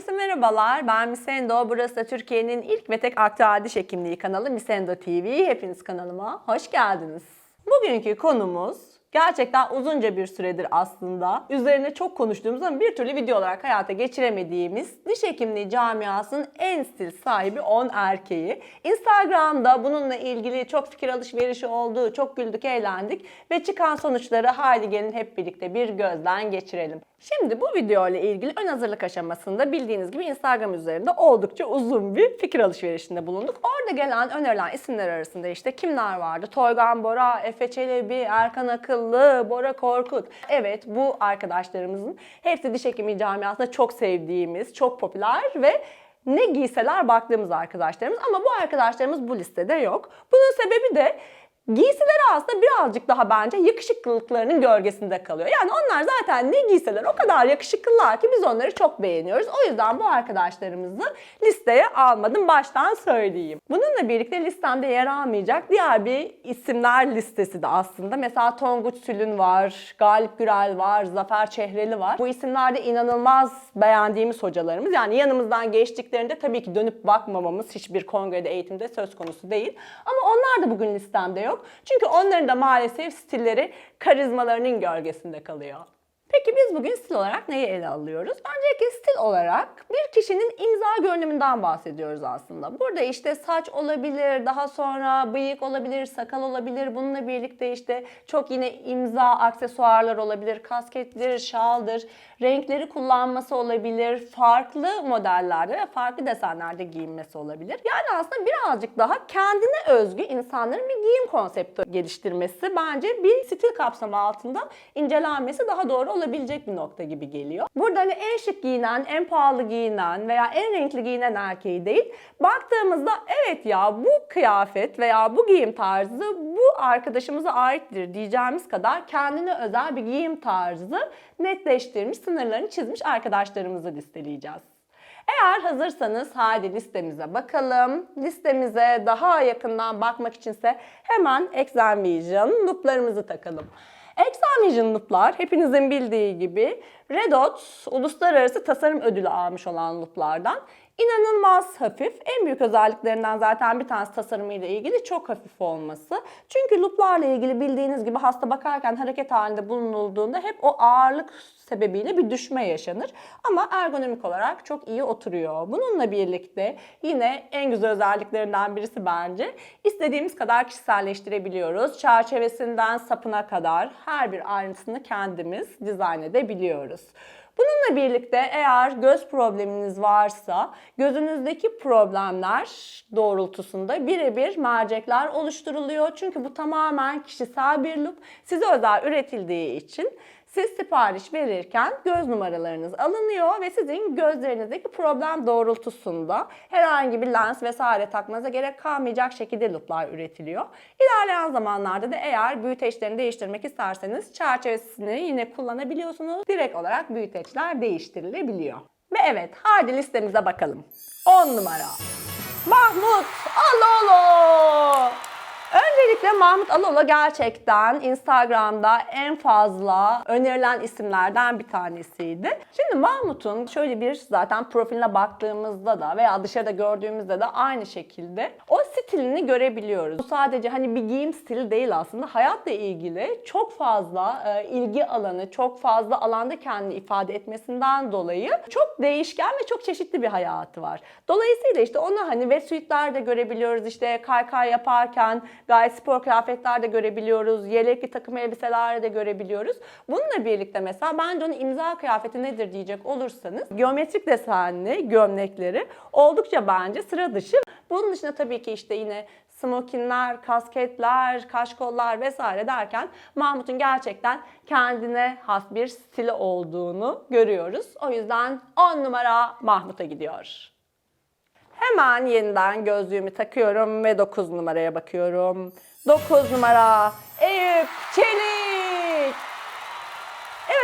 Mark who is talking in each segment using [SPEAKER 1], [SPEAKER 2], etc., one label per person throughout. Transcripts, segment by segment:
[SPEAKER 1] Herkese merhabalar. Ben Misendo. Burası da Türkiye'nin ilk ve tek aktüel diş hekimliği kanalı Misendo TV. Hepiniz kanalıma hoş geldiniz. Bugünkü konumuz gerçekten uzunca bir süredir aslında üzerine çok konuştuğumuz ama bir türlü video olarak hayata geçiremediğimiz diş hekimliği camiasının en stil sahibi 10 erkeği. Instagram'da bununla ilgili çok fikir alışverişi oldu, çok güldük, eğlendik ve çıkan sonuçları haydi gelin hep birlikte bir gözden geçirelim. Şimdi bu video ile ilgili ön hazırlık aşamasında bildiğiniz gibi Instagram üzerinde oldukça uzun bir fikir alışverişinde bulunduk. Orada gelen önerilen isimler arasında işte kimler vardı? Toygan Bora, Efe Çelebi, Erkan Akıllı, Bora Korkut. Evet bu arkadaşlarımızın hepsi diş hekimi camiasında çok sevdiğimiz, çok popüler ve ne giyseler baktığımız arkadaşlarımız ama bu arkadaşlarımız bu listede yok. Bunun sebebi de Giysileri aslında birazcık daha bence yakışıklılıklarının gölgesinde kalıyor. Yani onlar zaten ne giyseler o kadar yakışıklılar ki biz onları çok beğeniyoruz. O yüzden bu arkadaşlarımızı listeye almadım baştan söyleyeyim. Bununla birlikte listemde yer almayacak diğer bir isimler listesi de aslında. Mesela Tonguç Sülün var, Galip Gürel var, Zafer Çehreli var. Bu isimlerde inanılmaz beğendiğimiz hocalarımız. Yani yanımızdan geçtiklerinde tabii ki dönüp bakmamamız hiçbir kongrede eğitimde söz konusu değil. Ama onlar da bugün listemde yok. Çünkü onların da maalesef stilleri karizmalarının gölgesinde kalıyor. Peki biz bugün stil olarak neyi ele alıyoruz? Öncelikle stil olarak bir kişinin imza görünümünden bahsediyoruz aslında. Burada işte saç olabilir, daha sonra bıyık olabilir, sakal olabilir. Bununla birlikte işte çok yine imza aksesuarlar olabilir, kaskettir, şaldır, renkleri kullanması olabilir, farklı modellerde ve farklı desenlerde giyinmesi olabilir. Yani aslında birazcık daha kendine özgü insanların bir giyim konsepti geliştirmesi bence bir stil kapsamı altında incelenmesi daha doğru olabilecek bir nokta gibi geliyor. Burada hani en şık giyinen, en pahalı giyinen veya en renkli giyinen erkeği değil, baktığımızda evet ya bu kıyafet veya bu giyim tarzı bu arkadaşımıza aittir diyeceğimiz kadar kendine özel bir giyim tarzı netleştirmiş, sınırlarını çizmiş arkadaşlarımızı listeleyeceğiz. Eğer hazırsanız hadi listemize bakalım. Listemize daha yakından bakmak içinse hemen Exam Vision looplarımızı takalım. Exam Vision looplar hepinizin bildiği gibi Red uluslararası tasarım ödülü almış olan looplardan. İnanılmaz hafif. En büyük özelliklerinden zaten bir tanesi tasarımıyla ilgili çok hafif olması. Çünkü looplarla ilgili bildiğiniz gibi hasta bakarken hareket halinde bulunulduğunda hep o ağırlık sebebiyle bir düşme yaşanır. Ama ergonomik olarak çok iyi oturuyor. Bununla birlikte yine en güzel özelliklerinden birisi bence istediğimiz kadar kişiselleştirebiliyoruz. Çerçevesinden sapına kadar her bir ayrıntısını kendimiz dizayn edebiliyoruz. Bununla birlikte eğer göz probleminiz varsa gözünüzdeki problemler doğrultusunda birebir mercekler oluşturuluyor. Çünkü bu tamamen kişisel bir loop. Size özel üretildiği için siz sipariş verirken göz numaralarınız alınıyor ve sizin gözlerinizdeki problem doğrultusunda herhangi bir lens vesaire takmanıza gerek kalmayacak şekilde looplar üretiliyor. İlerleyen zamanlarda da eğer büyüteçlerini değiştirmek isterseniz çerçevesini yine kullanabiliyorsunuz. Direkt olarak büyüteçler değiştirilebiliyor. Ve evet hadi listemize bakalım. 10 numara. Mahmut Alolo. Öncelikle Mahmut Alolo gerçekten Instagram'da en fazla önerilen isimlerden bir tanesiydi. Şimdi Mahmut'un şöyle bir zaten profiline baktığımızda da veya dışarıda gördüğümüzde de aynı şekilde o stilini görebiliyoruz. Bu sadece hani bir giyim stili değil aslında. Hayatla ilgili çok fazla e, ilgi alanı, çok fazla alanda kendini ifade etmesinden dolayı çok değişken ve çok çeşitli bir hayatı var. Dolayısıyla işte onu hani ve suite'lerde görebiliyoruz. İşte kaykay yaparken gayet spor kıyafetlerde görebiliyoruz. Yelekli takım elbiselerde görebiliyoruz. Bununla birlikte mesela bence onun imza kıyafeti nedir diyecek olursanız geometrik desenli gömlekleri oldukça bence sıra dışı. Bunun dışında tabii ki işte yine smokinler, kasketler, kaşkollar vesaire derken Mahmut'un gerçekten kendine has bir stili olduğunu görüyoruz. O yüzden 10 numara Mahmut'a gidiyor. Hemen yeniden gözlüğümü takıyorum ve 9 numaraya bakıyorum. 9 numara Eyüp Çelik.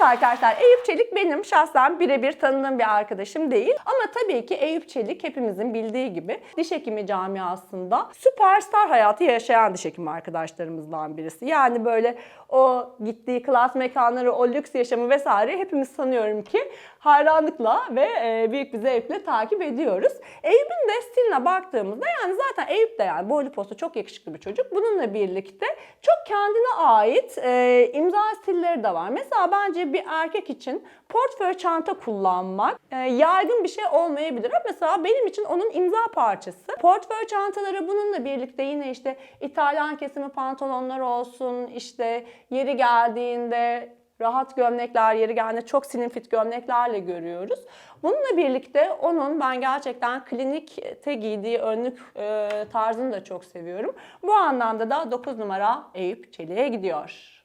[SPEAKER 1] Evet arkadaşlar Eyüp Çelik benim şahsen birebir tanıdığım bir arkadaşım değil. Ama tabii ki Eyüp Çelik hepimizin bildiği gibi diş hekimi camiasında süperstar hayatı yaşayan diş hekimi arkadaşlarımızdan birisi. Yani böyle o gittiği klas mekanları, o lüks yaşamı vesaire hepimiz sanıyorum ki hayranlıkla ve e, büyük bir zevkle takip ediyoruz. Eyüp'ün de stiline baktığımızda yani zaten Eyüp de yani boylu postu çok yakışıklı bir çocuk. Bununla birlikte çok kendine ait e, imza stilleri de var. Mesela bence bir erkek için portföy çanta kullanmak e, yaygın bir şey olmayabilir. Mesela benim için onun imza parçası. Portföy çantaları bununla birlikte yine işte İtalyan kesimi pantolonlar olsun, işte yeri geldiğinde rahat gömlekler, yeri geldiğinde çok slim fit gömleklerle görüyoruz. Bununla birlikte onun ben gerçekten klinikte giydiği önlük e, tarzını da çok seviyorum. Bu anlamda da 9 numara Eyüp Çelik'e gidiyor.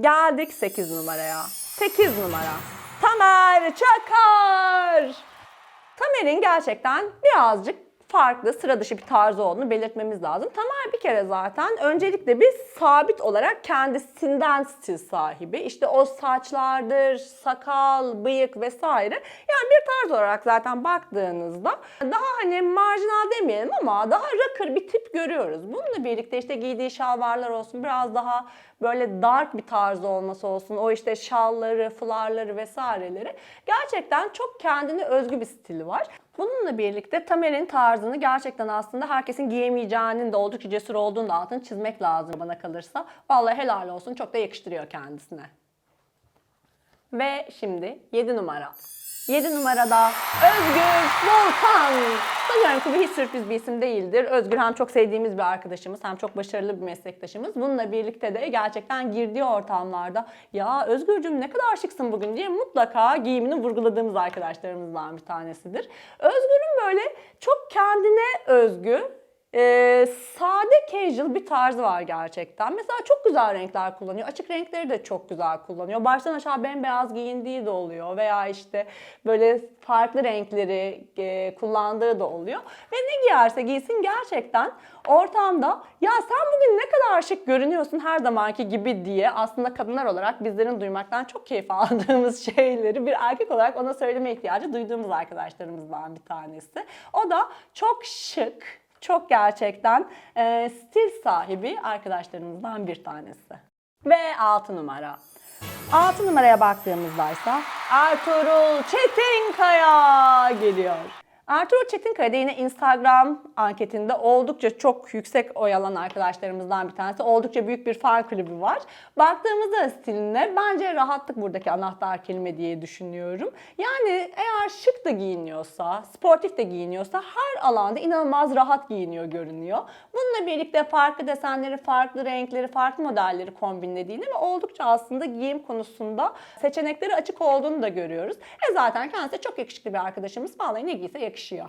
[SPEAKER 1] Geldik 8 numaraya. 8 numara. Tamer Çakar. Tamer'in gerçekten birazcık farklı, sıra dışı bir tarzı olduğunu belirtmemiz lazım. Tamer bir kere zaten öncelikle bir sabit olarak kendisinden stil sahibi. İşte o saçlardır, sakal, bıyık vesaire. Yani bir tarz olarak zaten baktığınızda daha hani marjinal demeyelim ama daha rocker bir tip görüyoruz. Bununla birlikte işte giydiği şalvarlar olsun biraz daha böyle dark bir tarzı olması olsun. O işte şalları, flarları vesaireleri. Gerçekten çok kendine özgü bir stili var. Bununla birlikte Tamer'in tarzını gerçekten aslında herkesin giyemeyeceğinin de oldukça cesur olduğunu da altını çizmek lazım bana kalırsa. Vallahi helal olsun çok da yakıştırıyor kendisine. Ve şimdi 7 numara. 7 numarada Özgür Volkan. Sanıyorum ki bu hiç sürpriz bir isim değildir. Özgür hem çok sevdiğimiz bir arkadaşımız hem çok başarılı bir meslektaşımız. Bununla birlikte de gerçekten girdiği ortamlarda ya Özgürcüm ne kadar şıksın bugün diye mutlaka giyimini vurguladığımız arkadaşlarımızdan bir tanesidir. Özgür'ün böyle çok kendine özgü, ee, sade casual bir tarzı var gerçekten. Mesela çok güzel renkler kullanıyor. Açık renkleri de çok güzel kullanıyor. Baştan aşağı bembeyaz giyindiği de oluyor. Veya işte böyle farklı renkleri e, kullandığı da oluyor. Ve ne giyerse giysin gerçekten ortamda ya sen bugün ne kadar şık görünüyorsun her zamanki gibi diye aslında kadınlar olarak bizlerin duymaktan çok keyif aldığımız şeyleri bir erkek olarak ona söyleme ihtiyacı duyduğumuz arkadaşlarımızdan bir tanesi. O da çok şık, çok gerçekten e, stil sahibi arkadaşlarımızdan bir tanesi. Ve 6 numara. 6 numaraya baktığımızda ise Ertuğrul Çetinkaya geliyor. Ertuğrul Çetinkaya yine Instagram anketinde oldukça çok yüksek oy alan arkadaşlarımızdan bir tanesi. Oldukça büyük bir fan kulübü var. Baktığımızda stiline bence rahatlık buradaki anahtar kelime diye düşünüyorum. Yani eğer şık da giyiniyorsa, sportif de giyiniyorsa her alanda inanılmaz rahat giyiniyor görünüyor. Bununla birlikte farklı desenleri, farklı renkleri, farklı modelleri kombinlediğini ve oldukça aslında giyim konusunda seçenekleri açık olduğunu da görüyoruz. E zaten kendisi çok yakışıklı bir arkadaşımız. Vallahi ne giyse yakışıyor.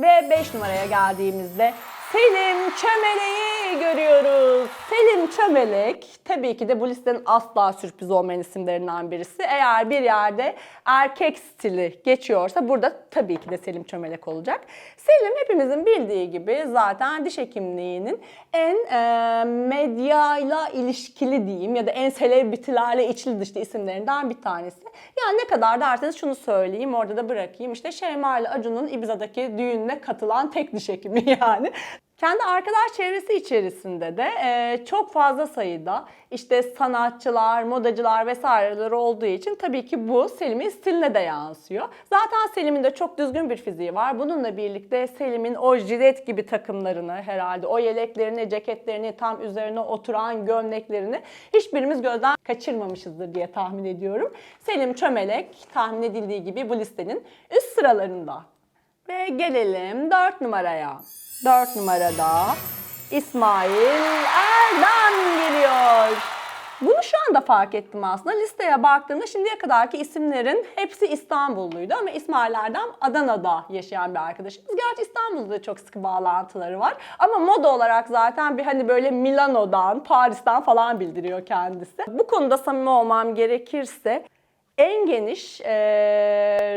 [SPEAKER 1] Ve 5 numaraya geldiğimizde Selim Çömelek'i görüyoruz. Selim Çömelek tabii ki de bu listenin asla sürpriz olmayan isimlerinden birisi. Eğer bir yerde erkek stili geçiyorsa burada tabii ki de Selim Çömelek olacak. Selim hepimizin bildiği gibi zaten diş hekimliğinin en e, medyayla ilişkili diyeyim ya da en selebritilerle içli dışlı isimlerinden bir tanesi. Yani ne kadar derseniz şunu söyleyeyim orada da bırakayım. İşte Şeyma ile Acun'un Ibiza'daki düğününe katılan tek diş hekimi yani. Kendi arkadaş çevresi içerisinde de e, çok fazla sayıda işte sanatçılar, modacılar vesaireler olduğu için tabii ki bu Selim'in stiline de yansıyor. Zaten Selim'in de çok düzgün bir fiziği var. Bununla birlikte Selim'in o jilet gibi takımlarını herhalde o yeleklerini, ceketlerini, tam üzerine oturan gömleklerini hiçbirimiz gözden kaçırmamışızdır diye tahmin ediyorum. Selim Çömelek tahmin edildiği gibi bu listenin üst sıralarında. Ve gelelim 4 numaraya. 4 numarada İsmail Erdem geliyor. Bunu şu anda fark ettim aslında. Listeye baktığımda şimdiye kadarki isimlerin hepsi İstanbulluydu ama İsmail Erdem Adana'da yaşayan bir arkadaşımız. Gerçi İstanbul'da da çok sıkı bağlantıları var. Ama moda olarak zaten bir hani böyle Milano'dan, Paris'ten falan bildiriyor kendisi. Bu konuda samimi olmam gerekirse en geniş e,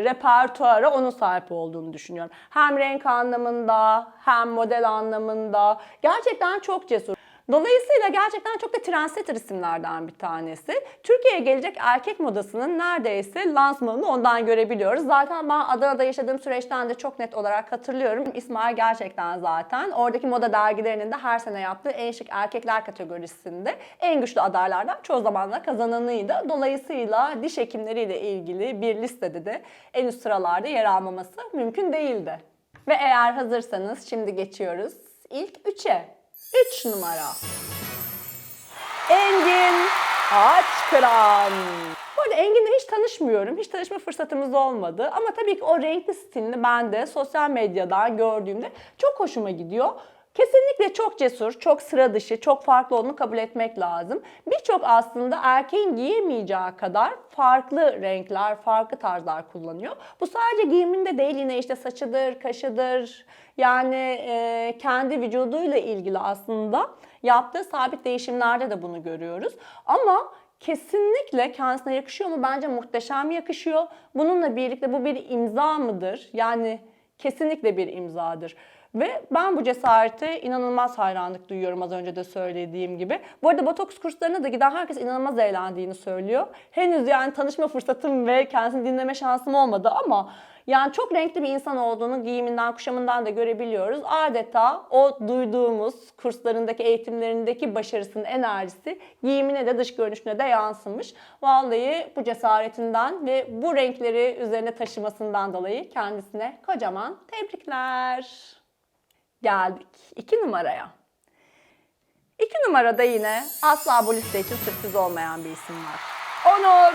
[SPEAKER 1] repertuara onun sahip olduğunu düşünüyorum. Hem renk anlamında hem model anlamında gerçekten çok cesur. Dolayısıyla gerçekten çok da trendsetter isimlerden bir tanesi. Türkiye'ye gelecek erkek modasının neredeyse lansmanını ondan görebiliyoruz. Zaten ben Adana'da yaşadığım süreçten de çok net olarak hatırlıyorum. İsmail gerçekten zaten oradaki moda dergilerinin de her sene yaptığı en şık erkekler kategorisinde en güçlü adaylardan çoğu zaman da kazananıydı. Dolayısıyla diş hekimleriyle ilgili bir listede de en üst sıralarda yer almaması mümkün değildi. Ve eğer hazırsanız şimdi geçiyoruz ilk üçe. 3 numara. Engin Açkıran. Bu arada Engin'le hiç tanışmıyorum. Hiç tanışma fırsatımız olmadı. Ama tabii ki o renkli stilini ben de sosyal medyadan gördüğümde çok hoşuma gidiyor. Kesinlikle çok cesur, çok sıra dışı, çok farklı olduğunu kabul etmek lazım. Birçok aslında erkeğin giyemeyeceği kadar farklı renkler, farklı tarzlar kullanıyor. Bu sadece giyiminde değil yine işte saçıdır, kaşıdır. Yani e, kendi vücuduyla ilgili aslında yaptığı sabit değişimlerde de bunu görüyoruz. Ama kesinlikle kendisine yakışıyor mu? Bence muhteşem yakışıyor. Bununla birlikte bu bir imza mıdır? Yani kesinlikle bir imzadır. Ve ben bu cesarete inanılmaz hayranlık duyuyorum az önce de söylediğim gibi. Bu arada botoks kurslarına da giden herkes inanılmaz eğlendiğini söylüyor. Henüz yani tanışma fırsatım ve kendisini dinleme şansım olmadı ama yani çok renkli bir insan olduğunu giyiminden, kuşamından da görebiliyoruz. Adeta o duyduğumuz kurslarındaki, eğitimlerindeki başarısının enerjisi giyimine de dış görünüşüne de yansımış. Vallahi bu cesaretinden ve bu renkleri üzerine taşımasından dolayı kendisine kocaman tebrikler. Geldik 2 numaraya. 2 numarada yine asla bu liste için sürpriz olmayan bir isim var. Onur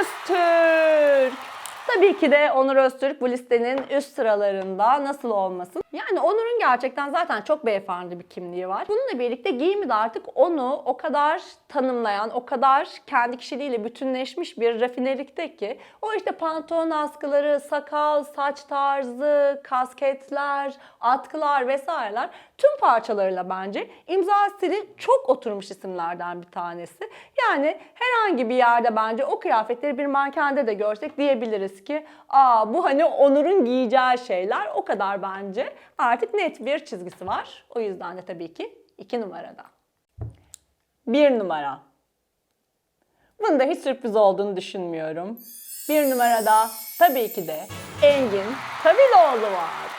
[SPEAKER 1] Öztürk. Tabii ki de Onur Öztürk bu listenin üst sıralarında nasıl olmasın? Yani Onur'un gerçekten zaten çok beyefendi bir kimliği var. Bununla birlikte giyimi de artık onu o kadar tanımlayan, o kadar kendi kişiliğiyle bütünleşmiş bir rafinelikte ki o işte pantolon askıları, sakal, saç tarzı, kasketler, atkılar vesaireler tüm parçalarıyla bence imza stili çok oturmuş isimlerden bir tanesi. Yani herhangi bir yerde bence o kıyafetleri bir mankende de görsek diyebiliriz ki aa bu hani Onur'un giyeceği şeyler o kadar bence artık net bir çizgisi var. O yüzden de tabii ki 2 numarada. 1 numara. Bunda hiç sürpriz olduğunu düşünmüyorum. Bir numarada tabii ki de Engin Taviloğlu var.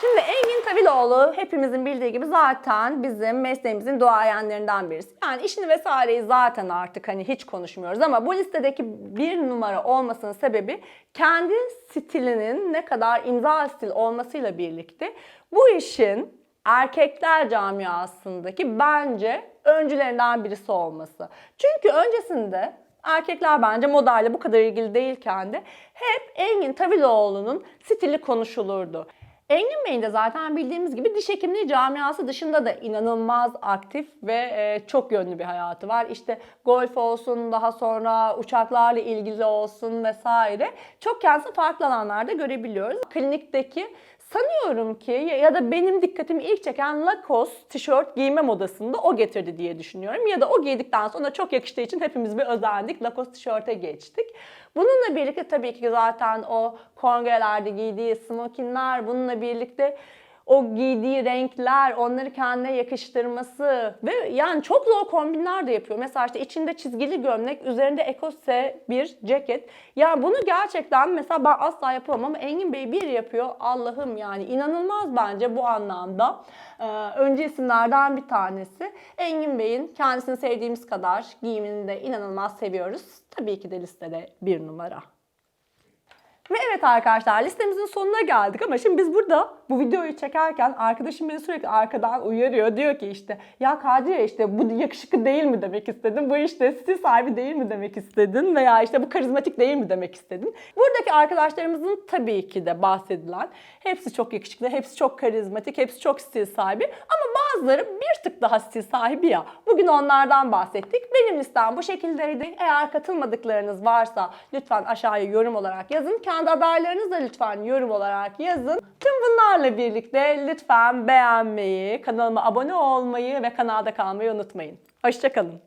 [SPEAKER 1] Şimdi Engin Taviloğlu hepimizin bildiği gibi zaten bizim mesleğimizin duayenlerinden birisi. Yani işini vesaireyi zaten artık hani hiç konuşmuyoruz ama bu listedeki bir numara olmasının sebebi kendi stilinin ne kadar imza stil olmasıyla birlikte bu işin erkekler camiasındaki bence öncülerinden birisi olması. Çünkü öncesinde erkekler bence modayla bu kadar ilgili değilken de hep Engin Taviloğlu'nun stili konuşulurdu. Engin Bey'in de zaten bildiğimiz gibi diş hekimliği camiası dışında da inanılmaz aktif ve e, çok yönlü bir hayatı var. İşte golf olsun, daha sonra uçaklarla ilgili olsun vesaire. Çok kendisi farklı alanlarda görebiliyoruz. Klinikteki sanıyorum ki ya da benim dikkatimi ilk çeken Lacoste tişört giyme modasında o getirdi diye düşünüyorum. Ya da o giydikten sonra çok yakıştığı için hepimiz bir özendik. Lacoste tişörte geçtik. Bununla birlikte tabii ki zaten o kongrelerde giydiği smokinler, bununla birlikte o giydiği renkler, onları kendine yakıştırması ve yani çok zor kombinler de yapıyor. Mesela işte içinde çizgili gömlek, üzerinde ekose bir ceket. Yani bunu gerçekten mesela ben asla yapamam ama Engin Bey bir yapıyor. Allah'ım yani inanılmaz bence bu anlamda. Ee, önce isimlerden bir tanesi. Engin Bey'in kendisini sevdiğimiz kadar giyimini de inanılmaz seviyoruz. Tabii ki de listede bir numara. Ve evet arkadaşlar listemizin sonuna geldik ama şimdi biz burada bu videoyu çekerken arkadaşım beni sürekli arkadan uyarıyor. Diyor ki işte ya Kadriye işte bu yakışıklı değil mi demek istedin? Bu işte stil sahibi değil mi demek istedin? Veya işte bu karizmatik değil mi demek istedin? Buradaki arkadaşlarımızın tabii ki de bahsedilen hepsi çok yakışıklı, hepsi çok karizmatik, hepsi çok stil sahibi. Ama bazıları bir tık daha stil sahibi ya. Bugün onlardan bahsettik. Benim listem bu şekildeydi. Eğer katılmadıklarınız varsa lütfen aşağıya yorum olarak yazın. Kendi adaylarınızı da lütfen yorum olarak yazın. Tüm bunlarla birlikte lütfen beğenmeyi, kanalıma abone olmayı ve kanalda kalmayı unutmayın. Hoşçakalın.